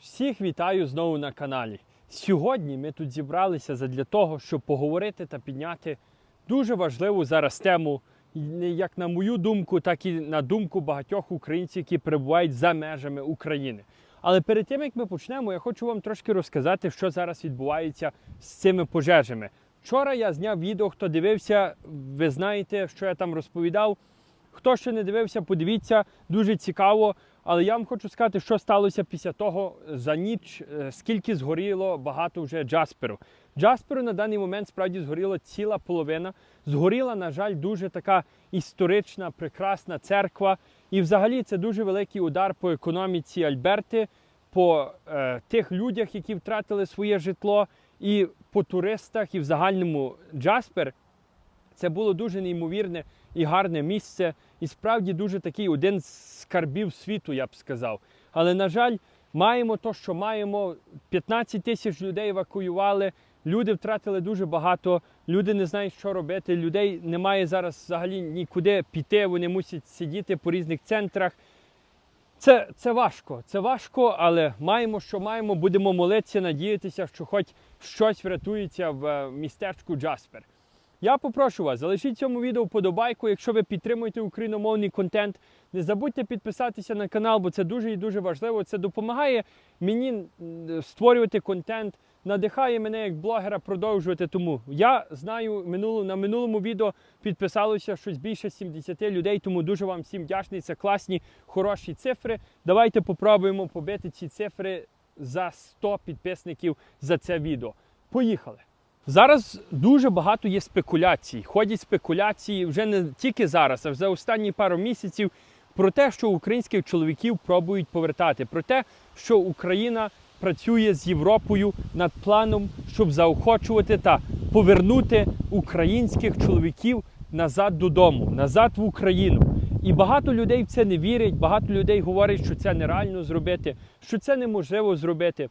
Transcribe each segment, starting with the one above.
Всіх вітаю знову на каналі. Сьогодні ми тут зібралися задля того, щоб поговорити та підняти дуже важливу зараз тему, як на мою думку, так і на думку багатьох українців, які перебувають за межами України. Але перед тим як ми почнемо, я хочу вам трошки розказати, що зараз відбувається з цими пожежами. Вчора я зняв відео, хто дивився, ви знаєте, що я там розповідав. Хто ще не дивився, подивіться, дуже цікаво. Але я вам хочу сказати, що сталося після того за ніч, е, скільки згоріло багато вже Джасперу. Джасперу на даний момент справді згоріла ціла половина. Згоріла, на жаль, дуже така історична, прекрасна церква. І взагалі це дуже великий удар по економіці Альберти, по е, тих людях, які втратили своє житло, і по туристах, і в загальному Джаспер. Це було дуже неймовірне і гарне місце, і справді дуже такий один з скарбів світу, я б сказав. Але, на жаль, маємо то, що маємо. 15 тисяч людей евакуювали. Люди втратили дуже багато, люди не знають, що робити. Людей немає зараз взагалі нікуди піти. Вони мусять сидіти по різних центрах. Це, це важко, це важко, але маємо, що маємо. Будемо молитися, надіятися, що хоч щось врятується в е, містечку Джаспер. Я попрошу вас, залишіть цьому відео вподобайку, якщо ви підтримуєте україномовний контент. Не забудьте підписатися на канал, бо це дуже і дуже важливо. Це допомагає мені створювати контент, надихає мене як блогера продовжувати. Тому я знаю, минулу, на минулому відео підписалося щось більше 70 людей, тому дуже вам всім вдячний. Це класні, хороші цифри. Давайте попробуємо побити ці цифри за 100 підписників за це відео. Поїхали! Зараз дуже багато є спекуляцій. Ходять спекуляції вже не тільки зараз, а за останні пару місяців про те, що українських чоловіків пробують повертати, про те, що Україна працює з Європою над планом, щоб заохочувати та повернути українських чоловіків назад додому, назад в Україну. І багато людей в це не вірять, багато людей говорять, що це нереально зробити, що це неможливо зробити.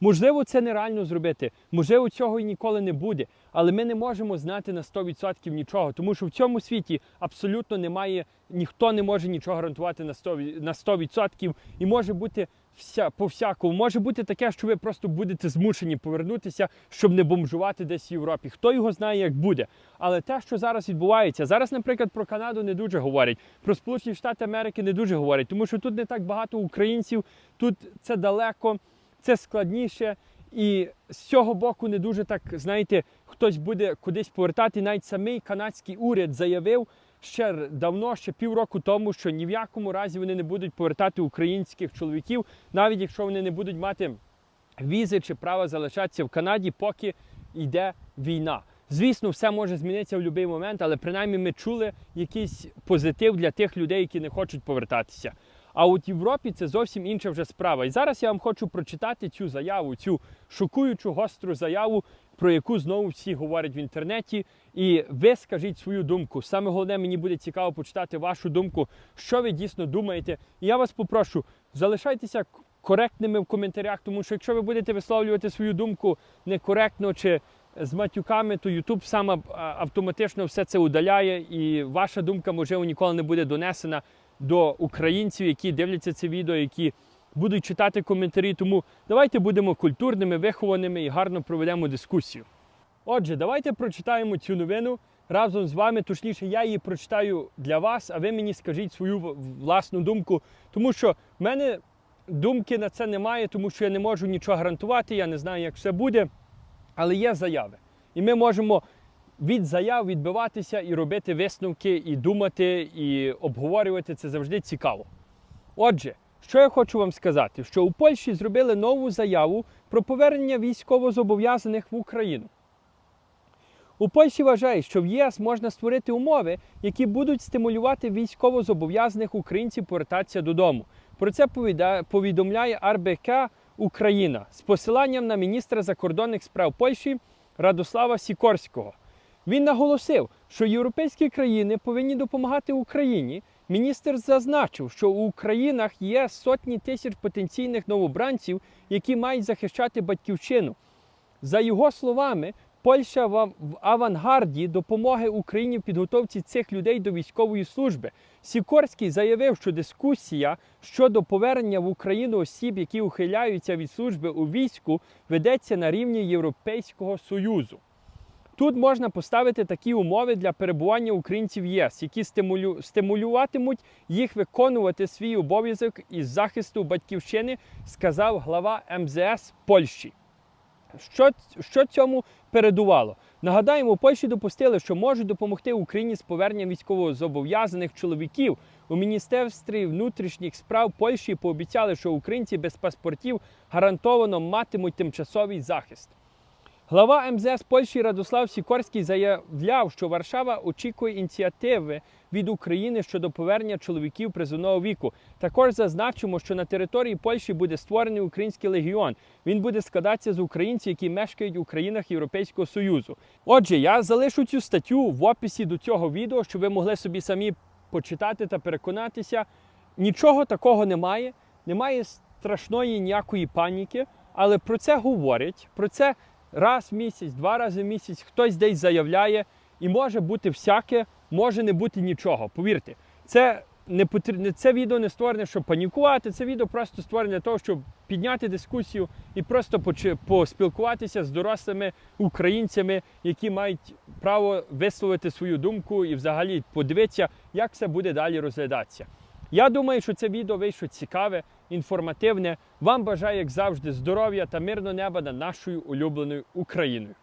Можливо, це нереально зробити, можливо, цього і ніколи не буде, але ми не можемо знати на 100% нічого, тому що в цьому світі абсолютно немає, ніхто не може нічого гарантувати на 100%, на 100% і може бути вся, по всякому. Може бути таке, що ви просто будете змушені повернутися, щоб не бомжувати десь в Європі. Хто його знає, як буде. Але те, що зараз відбувається, зараз, наприклад, про Канаду не дуже говорять, про Сполучені Штати Америки не дуже говорять, тому що тут не так багато українців, тут це далеко це складніше. І з цього боку не дуже так, знаєте, хтось буде кудись повертати. Навіть самий канадський уряд заявив ще давно, ще півроку тому, що ні в якому разі вони не будуть повертати українських чоловіків, навіть якщо вони не будуть мати візи чи права залишатися в Канаді, поки йде війна. Звісно, все може змінитися в будь-який момент, але принаймні ми чули якийсь позитив для тих людей, які не хочуть повертатися. А от Європі це зовсім інша вже справа. І зараз я вам хочу прочитати цю заяву, цю шокуючу гостру заяву, про яку знову всі говорять в інтернеті. І ви скажіть свою думку. Саме головне, мені буде цікаво почитати вашу думку, що ви дійсно думаєте. І я вас попрошу, залишайтеся коректними в коментарях, тому що якщо ви будете висловлювати свою думку некоректно чи з матюками, то YouTube сам автоматично все це удаляє, і ваша думка можливо ніколи не буде донесена до українців, які дивляться це відео, які будуть читати коментарі. Тому давайте будемо культурними, вихованими і гарно проведемо дискусію. Отже, давайте прочитаємо цю новину разом з вами. Точніше, я її прочитаю для вас, а ви мені скажіть свою власну думку, тому що в мене думки на це немає, тому що я не можу нічого гарантувати, я не знаю, як все буде. Але є заяви. І ми можемо від заяв відбиватися і робити висновки, і думати, і обговорювати це завжди цікаво. Отже, що я хочу вам сказати, що у Польщі зробили нову заяву про повернення військовозобов'язаних в Україну. У Польщі вважають, що в ЄС можна створити умови, які будуть стимулювати військовозобов'язаних українців повертатися додому. Про це повідомляє РБК Україна з посиланням на міністра закордонних справ Польщі Радослава Сікорського. Він наголосив, що європейські країни повинні допомагати Україні. Міністр зазначив, що у Українах є сотні тисяч потенційних новобранців, які мають захищати батьківщину. За його словами, Польща в авангарді допомоги Україні в підготовці цих людей до військової служби. Сікорський заявив, що дискусія щодо повернення в Україну осіб, які ухиляються від служби у війську, ведеться на рівні Європейського Союзу. Тут можна поставити такі умови для перебування українців ЄС, які стимулю... стимулюватимуть їх виконувати свій обов'язок із захисту батьківщини, сказав глава МЗС Польщі. Що, що цьому передувало? Нагадаємо, Польщі допустили, що можуть допомогти Україні з поверненням військовозобов'язаних чоловіків. У Міністерстві внутрішніх справ Польщі пообіцяли, що українці без паспортів гарантовано матимуть тимчасовий захист. Глава МЗС Польщі Радослав Сікорський заявляв, що Варшава очікує ініціативи від України щодо повернення чоловіків призовного віку. Також зазначимо, що на території Польщі буде створений український легіон. Він буде складатися з українців, які мешкають у країнах Європейського Союзу. Отже, я залишу цю статтю в описі до цього відео, щоб ви могли собі самі почитати та переконатися. Нічого такого немає, немає страшної ніякої паніки, але про це говорять, про це раз в місяць, два рази в місяць хтось десь заявляє, і може бути всяке, може не бути нічого. Повірте, це не потрібно. Це відео не створене, щоб панікувати. Це відео просто створене для того, щоб підняти дискусію і просто поспілкуватися з дорослими українцями, які мають право висловити свою думку і взагалі подивитися, як це буде далі розглядатися. Я думаю, що це відео вийшло цікаве, інформативне. Вам бажаю, як завжди, здоров'я та мирного неба над нашою улюбленою Україною.